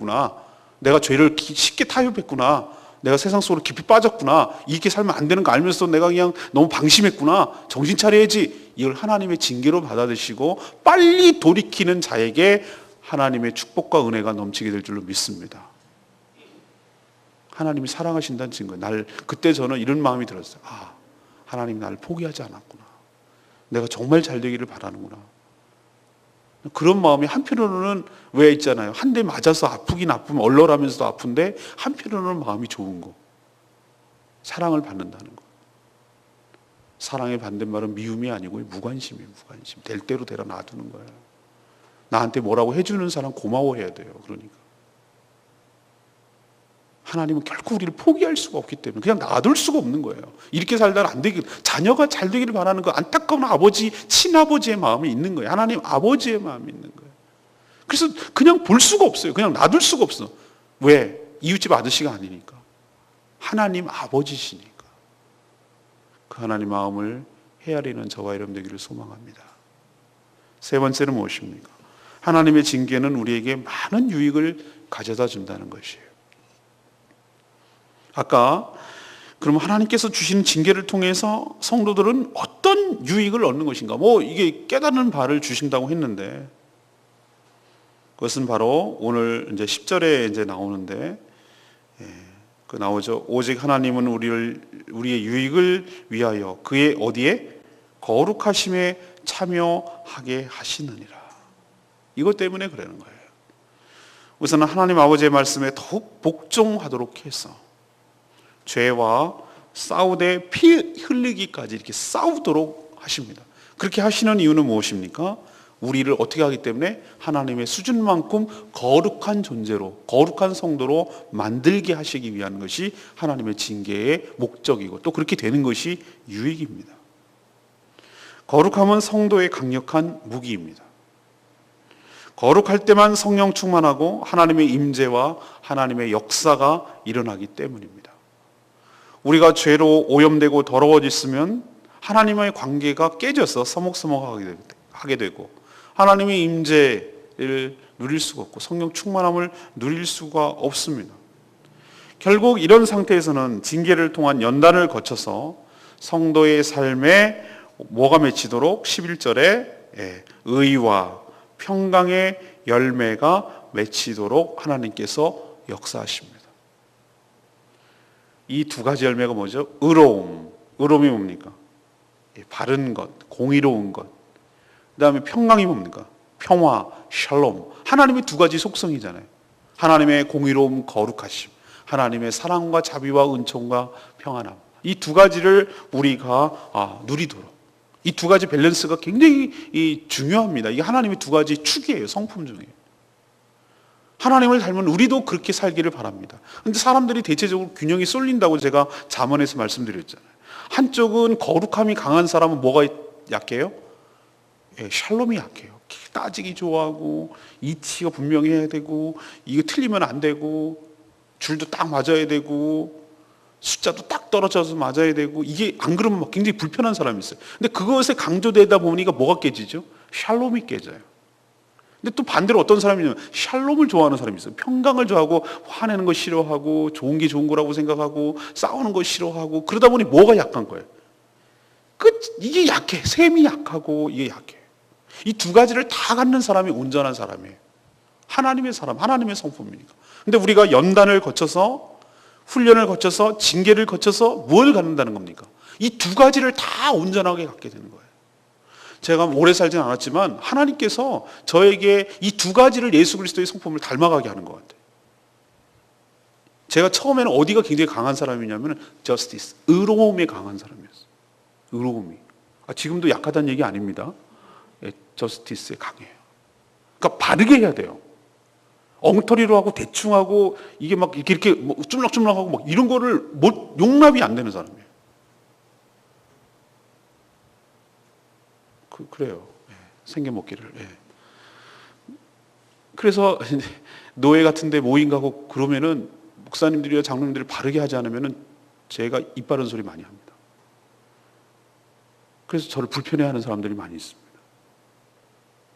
구나. 내가 죄를 기- 쉽게 타협했구나. 내가 세상 속으로 깊이 빠졌구나. 이렇게 살면 안 되는 거 알면서 내가 그냥 너무 방심했구나. 정신 차려야지. 이걸 하나님의 징계로 받아들이시고 빨리 돌이키는 자에게 하나님의 축복과 은혜가 넘치게 될 줄로 믿습니다. 하나님이 사랑하신다는 증거. 날 그때 저는 이런 마음이 들었어요. 아, 하나님이 나를 포기하지 않았구나. 내가 정말 잘 되기를 바라는구나. 그런 마음이 한편으로는 왜 있잖아요. 한 대 맞아서 아프긴 아프면 얼얼하면서도 아픈데 한편으로는 마음이 좋은 거. 사랑을 받는다는 거. 사랑의 반대말은 미움이 아니고 무관심이에요. 무관심. 될 대로 되라 놔두는 거예요. 나한테 뭐라고 해주는 사람 고마워해야 돼요. 그러니까. 하나님은 결코 우리를 포기할 수가 없기 때문에 그냥 놔둘 수가 없는 거예요. 이렇게 살다가 안 되길, 자녀가 잘 되기를 바라는 그 안타까운 아버지, 친아버지의 마음이 있는 거예요. 하나님 아버지의 마음이 있는 거예요. 그래서 그냥 볼 수가 없어요. 그냥 놔둘 수가 없어. 왜? 이웃집 아저씨가 아니니까. 하나님 아버지시니까. 그 하나님 마음을 헤아리는 저와 여러분 되기를 소망합니다. 세 번째는 무엇입니까? 하나님의 징계는 우리에게 많은 유익을 가져다 준다는 것이에요. 아까 그럼 하나님께서 주시는 징계를 통해서 성도들은 어떤 유익을 얻는 것인가? 뭐 이게 깨닫는 바를 주신다고 했는데 그것은 바로 오늘 이제 10절에 이제 나오는데 예, 그 나오죠. 오직 하나님은 우리를 우리의 유익을 위하여 그의 어디에 거룩하심에 참여하게 하시느니라. 이것 때문에 그러는 거예요. 우선은 하나님 아버지의 말씀에 더욱 복종하도록 해서 죄와 싸우되 피 흘리기까지 이렇게 싸우도록 하십니다. 그렇게 하시는 이유는 무엇입니까? 우리를 어떻게 하기 때문에 하나님의 수준만큼 거룩한 존재로, 거룩한 성도로 만들게 하시기 위한 것이 하나님의 징계의 목적이고 또 그렇게 되는 것이 유익입니다. 거룩함은 성도의 강력한 무기입니다. 거룩할 때만 성령 충만하고 하나님의 임재와 하나님의 역사가 일어나기 때문입니다. 우리가 죄로 오염되고 더러워졌으면 하나님의 관계가 깨져서 서먹서먹하게 되고 하나님의 임재를 누릴 수가 없고 성령 충만함을 누릴 수가 없습니다. 결국 이런 상태에서는 징계를 통한 연단을 거쳐서 성도의 삶에 뭐가 맺히도록 11절에 예, 의와 평강의 열매가 맺히도록 하나님께서 역사하십니다. 이 두 가지 열매가 뭐죠? 의로움. 의로움이 뭡니까? 예, 바른 것, 공의로운 것. 그 다음에 평강이 뭡니까? 평화, 샬롬. 하나님의 두 가지 속성이잖아요. 하나님의 공의로움, 거룩하심. 하나님의 사랑과 자비와 은총과 평안함. 이 두 가지를 우리가 아, 누리도록. 이 두 가지 밸런스가 굉장히 이 중요합니다. 이게 하나님의 두 가지 축이에요. 성품 중에. 하나님을 닮은 우리도 그렇게 살기를 바랍니다. 근데 사람들이 대체적으로 균형이 쏠린다고 제가 잠언에서 말씀드렸잖아요. 한쪽은 거룩함이 강한 사람은 뭐가 약해요? 예, 샬롬이 약해요. 따지기 좋아하고 이치가 분명해야 되고 이거 틀리면 안 되고 줄도 딱 맞아야 되고 숫자도 딱 떨어져서 맞아야 되고 이게 안 그러면 막 굉장히 불편한 사람이 있어요. 근데 그것에 강조되다 보니까 뭐가 깨지죠? 샬롬이 깨져요. 근데 또 반대로 어떤 사람이 있냐면 샬롬을 좋아하는 사람이 있어요. 평강을 좋아하고 화내는 거 싫어하고 좋은 게 좋은 거라고 생각하고 싸우는 거 싫어하고 그러다 보니 뭐가 약한 거예요? 끝 이게 약해. 셈이 약하고 이게 약해. 이 두 가지를 다 갖는 사람이 온전한 사람이에요. 하나님의 사람, 하나님의 성품이니까. 근데 우리가 연단을 거쳐서 훈련을 거쳐서 징계를 거쳐서 뭘 갖는다는 겁니까? 이 두 가지를 다 온전하게 갖게 되는 거예요. 제가 오래 살진 않았지만 하나님께서 저에게 이 두 가지를 예수 그리스도의 성품을 닮아가게 하는 것 같아요. 제가 처음에는 어디가 굉장히 강한 사람이냐면 justice, 의로움에 강한 사람이었어요. 의로움이. 아, 지금도 약하다는 얘기 아닙니다. 예, justice에 강해요. 그러니까 바르게 해야 돼요. 엉터리로 하고 대충 하고 이게 막 이렇게 이렇게 뭐 쭈물럭쭈물럭하고 막 이런 거를 못 용납이 안 되는 사람이에요. 그, 그래요. 예, 생겨 먹기를. 예. 그래서 노예 같은데 모임 가고 그러면은 목사님들이나 장로님들이 바르게 하지 않으면은 제가 입 바른 소리 많이 합니다. 그래서 저를 불편해하는 사람들이 많이 있습니다.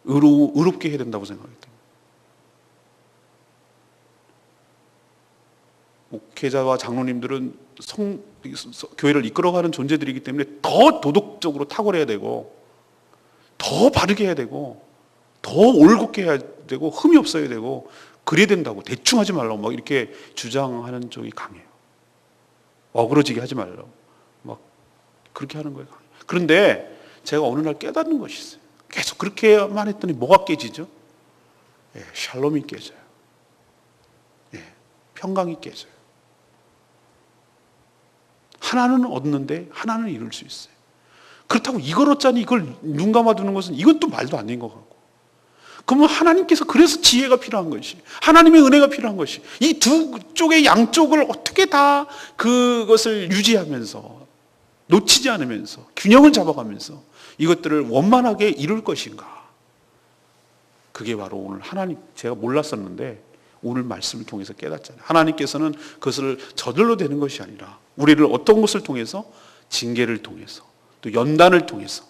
의로, 의롭게 해야 된다고 생각하기. 목회자와 장로님들은 성, 교회를 이끌어가는 존재들이기 때문에 더 도덕적으로 탁월해야 되고 더 바르게 해야 되고 더 올곧게 해야 되고 흠이 없어야 되고 그래야 된다고 대충 하지 말라고 막 이렇게 주장하는 쪽이 강해요. 어그러지게 하지 말라고 막 그렇게 하는 거예요. 그런데 제가 어느 날 깨닫는 것이 있어요. 계속 그렇게만 했더니 뭐가 깨지죠? 예, 샬롬이 깨져요. 예, 평강이 깨져요. 하나는 얻는데 하나는 이룰 수 있어요. 그렇다고 이걸 얻자니 이걸 눈 감아두는 것은 이건 또 말도 안 되는 것 같고. 그러면 하나님께서 그래서 지혜가 필요한 것이, 하나님의 은혜가 필요한 것이, 이 두 쪽의 양쪽을 어떻게 다 그것을 유지하면서, 놓치지 않으면서, 균형을 잡아가면서 이것들을 원만하게 이룰 것인가. 그게 바로 오늘 하나님, 제가 몰랐었는데 오늘 말씀을 통해서 깨닫잖아요. 하나님께서는 그것을 저절로 되는 것이 아니라 우리를 어떤 것을 통해서 징계를 통해서 또 연단을 통해서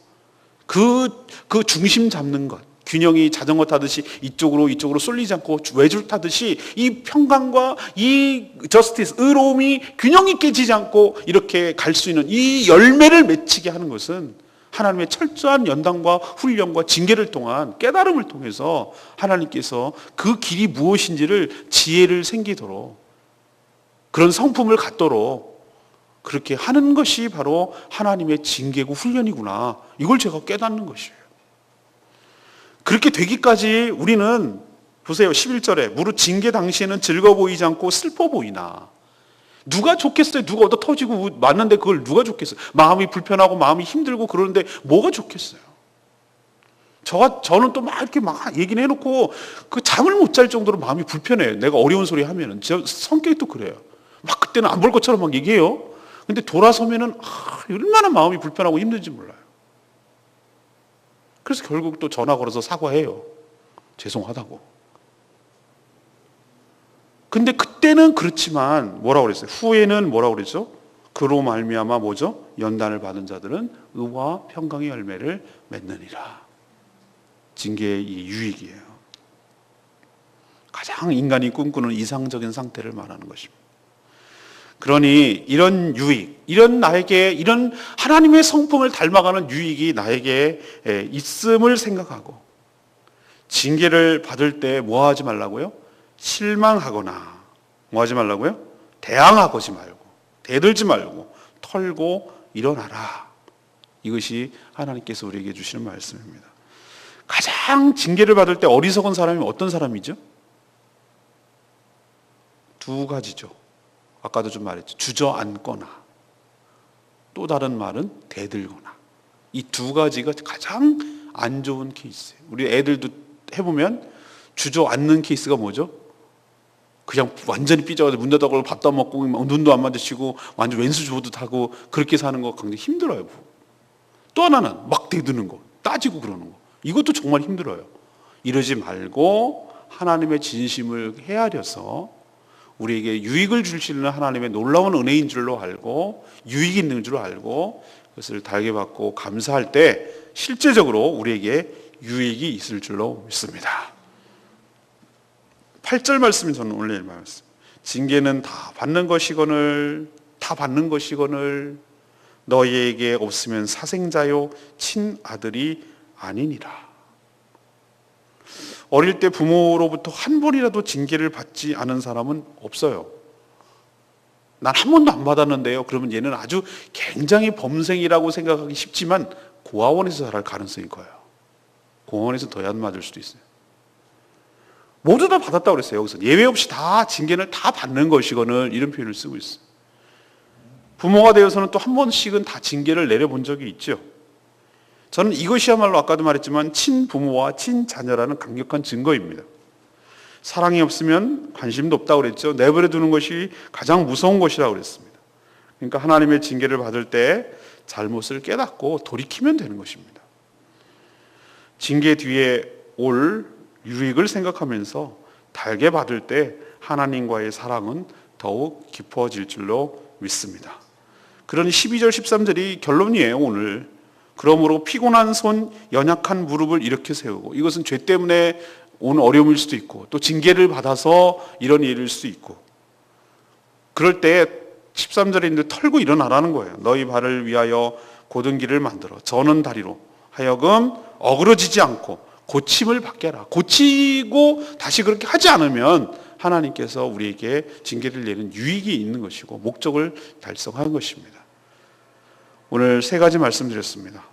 그, 그 중심 잡는 것, 균형이 자전거 타듯이 이쪽으로 이쪽으로 쏠리지 않고 외줄 타듯이 이 평강과 이 저스티스, 의로움이 균형이 깨지지 않고 이렇게 갈 수 있는 이 열매를 맺히게 하는 것은 하나님의 철저한 연단과 훈련과 징계를 통한 깨달음을 통해서 하나님께서 그 길이 무엇인지를 지혜를 생기도록 그런 성품을 갖도록 그렇게 하는 것이 바로 하나님의 징계고 훈련이구나. 이걸 제가 깨닫는 것이에요. 그렇게 되기까지 우리는 보세요. 11절에 무릇 징계 당시에는 즐거워 보이지 않고 슬퍼 보이나. 누가 좋겠어요? 누가 얻어 터지고 맞는데 그걸 누가 좋겠어요? 마음이 불편하고 마음이 힘들고 그러는데 뭐가 좋겠어요? 저가 저는 또 막 이렇게 막 얘기를 해놓고 그 잠을 못 잘 정도로 마음이 불편해요. 내가 어려운 소리 하면은 저 성격이 또 그래요. 막 그때는 안 볼 것처럼 막 얘기해요. 근데 돌아서면은 아, 얼마나 마음이 불편하고 힘든지 몰라요. 그래서 결국 또 전화 걸어서 사과해요. 죄송하다고. 근데 그때는 그렇지만 뭐라고 그랬어요? 후에는 뭐라고 그랬죠? 그로 말미암아 뭐죠? 연단을 받은 자들은 의와 평강의 열매를 맺느니라. 징계의 이 유익이에요. 가장 인간이 꿈꾸는 이상적인 상태를 말하는 것입니다. 그러니 이런 유익, 이런 나에게 이런 하나님의 성품을 닮아가는 유익이 나에게 있음을 생각하고 징계를 받을 때 뭐 하지 말라고요? 실망하거나 뭐 하지 말라고요? 대항하지 말고 대들지 말고 털고 일어나라. 이것이 하나님께서 우리에게 주시는 말씀입니다. 가장 징계를 받을 때 어리석은 사람이 어떤 사람이죠? 두 가지죠. 아까도 좀 말했죠. 주저앉거나 또 다른 말은 대들거나 이 두 가지가 가장 안 좋은 케이스예요. 우리 애들도 해보면 주저앉는 케이스가 뭐죠? 그냥 완전히 삐져가지고 문 닫아고 밥도 안 먹고 눈도 안 마주치고 완전 왼수 주보듯 하고 그렇게 사는 거 굉장히 힘들어요. 또 하나는 막 대드는 거, 따지고 그러는 거. 이것도 정말 힘들어요. 이러지 말고 하나님의 진심을 헤아려서 우리에게 유익을 주시는 하나님의 놀라운 은혜인 줄로 알고 유익 있는 줄 알고 그것을 달게 받고 감사할 때 실제적으로 우리에게 유익이 있을 줄로 믿습니다. 8절 말씀이 저는 오늘 말씀. 징계는 다 받는 것이거늘 다 받는 것이거늘 너희에게 없으면 사생자요 친아들이 아니니라. 어릴 때 부모로부터 한 번이라도 징계를 받지 않은 사람은 없어요. 난 한 번도 안 받았는데요. 그러면 얘는 아주 굉장히 범생이라고 생각하기 쉽지만 고아원에서 자랄 가능성이 커요. 공원에서 더 안 맞을 수도 있어요. 모두 다 받았다고 그랬어요. 여기서 예외 없이 다 징계를 다 받는 것이거늘 이런 표현을 쓰고 있어요. 부모가 되어서는 또 한 번씩은 다 징계를 내려본 적이 있죠. 저는 이것이야말로 아까도 말했지만 친부모와 친자녀라는 강력한 증거입니다. 사랑이 없으면 관심도 없다고 그랬죠. 내버려 두는 것이 가장 무서운 것이라고 그랬습니다. 그러니까 하나님의 징계를 받을 때 잘못을 깨닫고 돌이키면 되는 것입니다. 징계 뒤에 올 유익을 생각하면서 달게 받을 때 하나님과의 사랑은 더욱 깊어질 줄로 믿습니다. 그러니 12절 13절이 결론이에요, 오늘. 그러므로 피곤한 손, 연약한 무릎을 이렇게 세우고 이것은 죄 때문에 온 어려움일 수도 있고 또 징계를 받아서 이런 일일 수도 있고 그럴 때 13절에 있는 털고 일어나라는 거예요. 너희 발을 위하여 고든 길을 만들어 저는 다리로 하여금 어그러지지 않고 고침을 받게 하라. 고치고 다시 그렇게 하지 않으면 하나님께서 우리에게 징계를 내는 유익이 있는 것이고 목적을 달성하는 것입니다. 오늘 세 가지 말씀드렸습니다.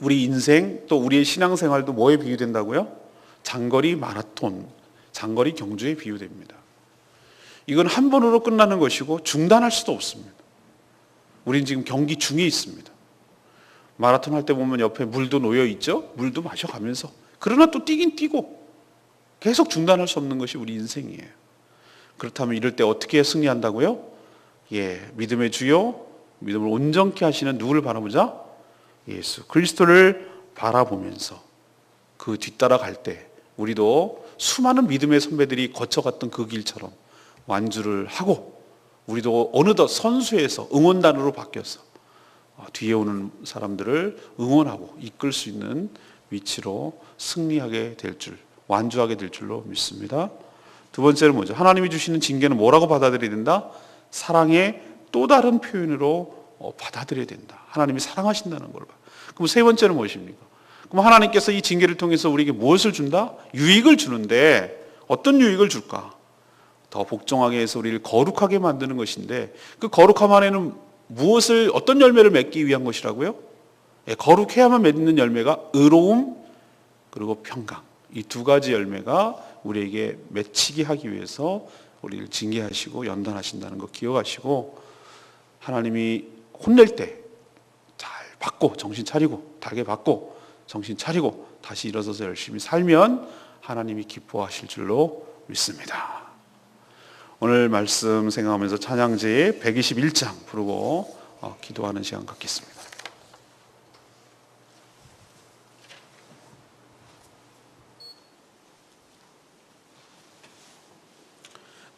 우리 인생 또 우리의 신앙생활도 뭐에 비유된다고요? 장거리 마라톤, 장거리 경주에 비유됩니다. 이건 한 번으로 끝나는 것이고 중단할 수도 없습니다. 우린 지금 경기 중에 있습니다. 마라톤 할 때 보면 옆에 물도 놓여 있죠? 물도 마셔가면서. 그러나 또 뛰긴 뛰고 계속 중단할 수 없는 것이 우리 인생이에요. 그렇다면 이럴 때 어떻게 승리한다고요? 예, 믿음의 주요, 믿음을 온전케 하시는 누구를 바라보자? 예수 그리스도를 바라보면서 그 뒤따라 갈 때 우리도 수많은 믿음의 선배들이 거쳐갔던 그 길처럼 완주를 하고 우리도 어느덧 선수에서 응원단으로 바뀌어서 어, 뒤에 오는 사람들을 응원하고 이끌 수 있는 위치로 승리하게 될 줄, 완주하게 될 줄로 믿습니다. 두 번째는 뭐죠? 하나님이 주시는 징계는 뭐라고 받아들여야 된다? 사랑의 또 다른 표현으로 어, 받아들여야 된다. 하나님이 사랑하신다는 걸 봐. 그럼 세 번째는 무엇입니까? 그럼 하나님께서 이 징계를 통해서 우리에게 무엇을 준다? 유익을 주는데 어떤 유익을 줄까? 더 복종하게 해서 우리를 거룩하게 만드는 것인데 그 거룩함 안에는 무엇을 어떤 열매를 맺기 위한 것이라고요? 예, 거룩해야만 맺는 열매가 의로움 그리고 평강 이 두 가지 열매가 우리에게 맺히게 하기 위해서 우리를 징계하시고 연단하신다는 거 기억하시고 하나님이 혼낼 때 잘 받고 정신 차리고 달게 받고 정신 차리고 다시 일어서서 열심히 살면 하나님이 기뻐하실 줄로 믿습니다. 오늘 말씀 생각하면서 찬양제 121장 부르고 어, 기도하는 시간 갖겠습니다.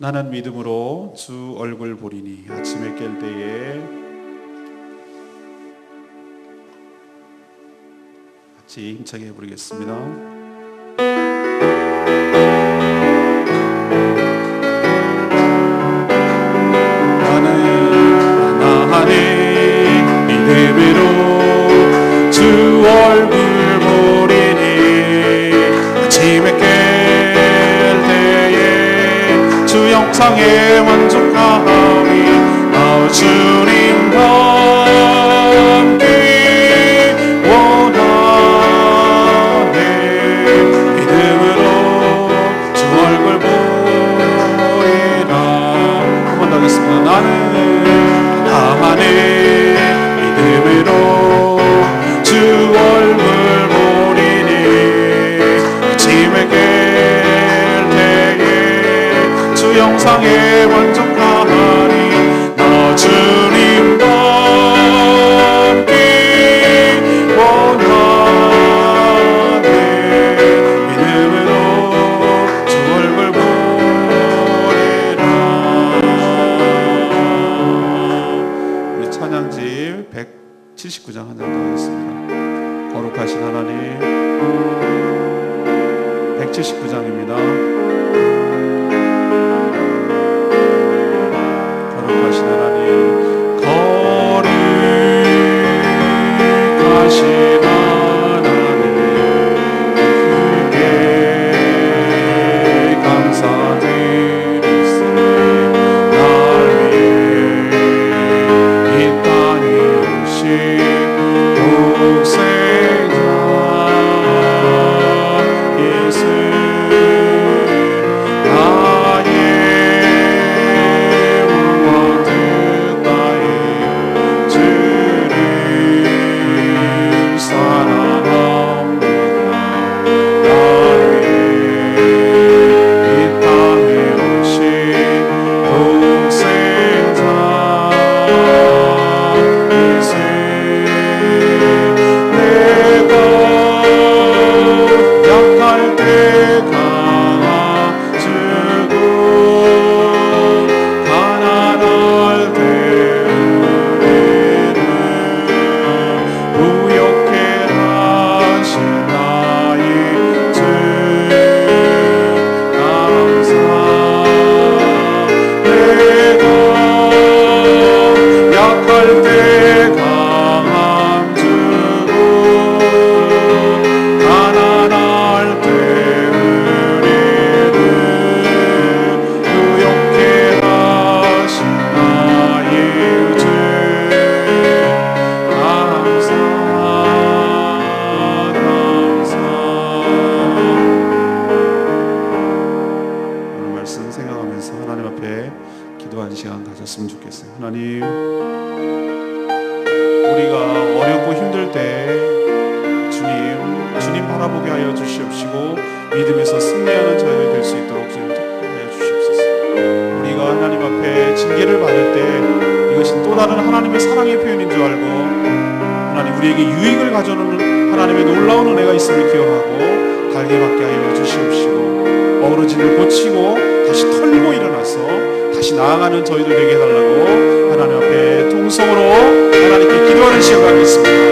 나는 믿음으로 주 얼굴 보리니 아침에 깰 때에 같이 힘차게 부르겠습니다. 기도하는 시간 가졌으면 좋겠어요. 하나님, 우리가 어렵고 힘들 때 주님, 주님 바라보게 하여 주시옵시고 믿음에서 승리하는 저희가 될수 있도록 주님 하여 주시옵소서. 우리가 하나님 앞에 징계를 받을 때 이것이 또 다른 하나님의 사랑의 표현인 줄 알고 하나님 우리에게 유익을 가져오는 하나님의 놀라운 은혜가 있음을 기억하고 달게 받게 하여 주시옵시고 어우러진 을 고치고 다시 털고 일어나서 다시 나아가는 저희들 되게 해달라고 하나님 앞에 통성으로 하나님께 기도하는 시간 갖겠습니다.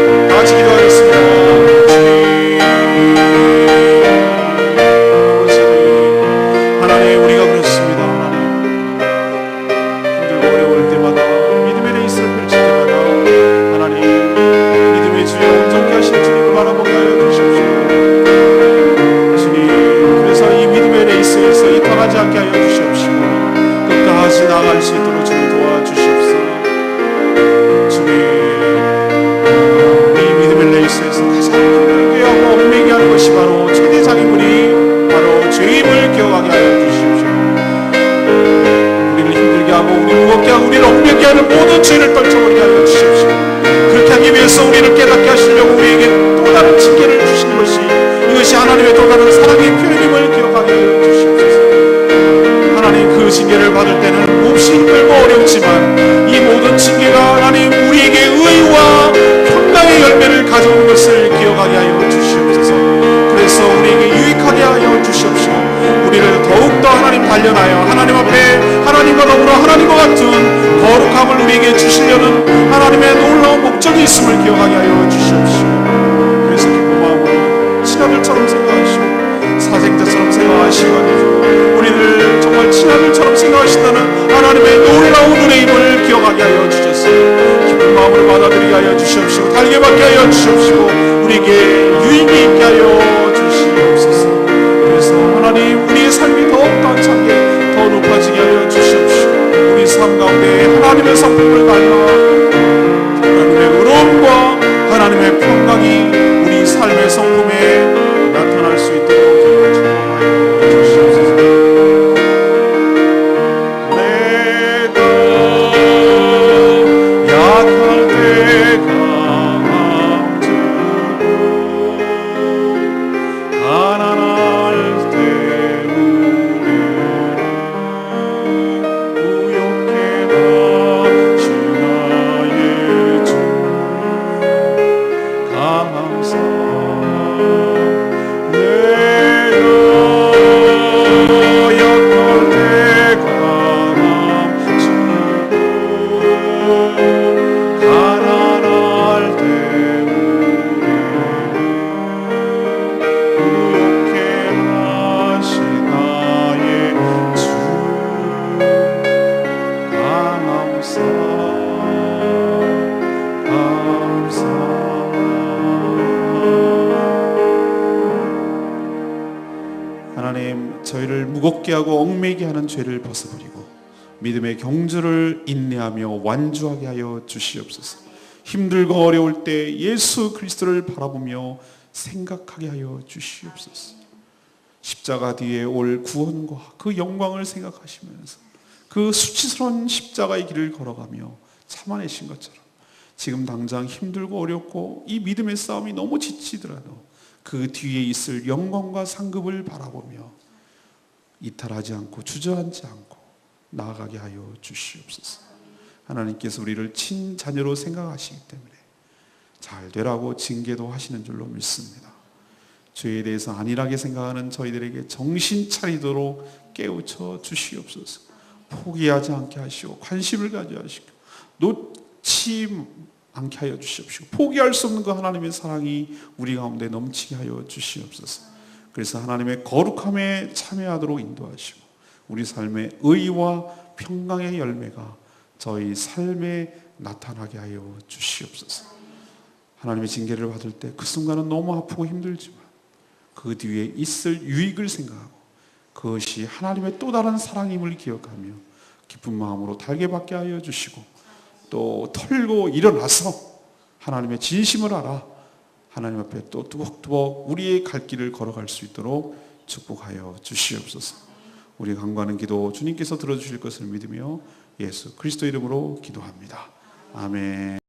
죄를 벗어버리고 믿음의 경주를 인내하며 완주하게 하여 주시옵소서. 힘들고 어려울 때 예수 그리스도를 바라보며 생각하게 하여 주시옵소서. 십자가 뒤에 올 구원과 그 영광을 생각하시면서 그 수치스러운 십자가의 길을 걸어가며 참아내신 것처럼 지금 당장 힘들고 어렵고 이 믿음의 싸움이 너무 지치더라도 그 뒤에 있을 영광과 상급을 바라보며 이탈하지 않고 주저앉지 않고 나아가게 하여 주시옵소서. 하나님께서 우리를 친자녀로 생각하시기 때문에 잘 되라고 징계도 하시는 줄로 믿습니다. 죄에 대해서 안일하게 생각하는 저희들에게 정신 차리도록 깨우쳐 주시옵소서. 포기하지 않게 하시고 관심을 가져 하시고 놓지 않게 하여 주시옵시고 포기할 수 없는 그 하나님의 사랑이 우리 가운데 넘치게 하여 주시옵소서. 그래서 하나님의 거룩함에 참여하도록 인도하시고 우리 삶의 의와 평강의 열매가 저희 삶에 나타나게 하여 주시옵소서. 하나님의 징계를 받을 때 그 순간은 너무 아프고 힘들지만 그 뒤에 있을 유익을 생각하고 그것이 하나님의 또 다른 사랑임을 기억하며 기쁜 마음으로 달게 받게 하여 주시고 또 털고 일어나서 하나님의 진심을 알아 하나님 앞에 또 두벅두벅 우리의 갈 길을 걸어갈 수 있도록 축복하여 주시옵소서. 우리 간구하는 기도 주님께서 들어주실 것을 믿으며 예수 그리스도 이름으로 기도합니다. 아멘.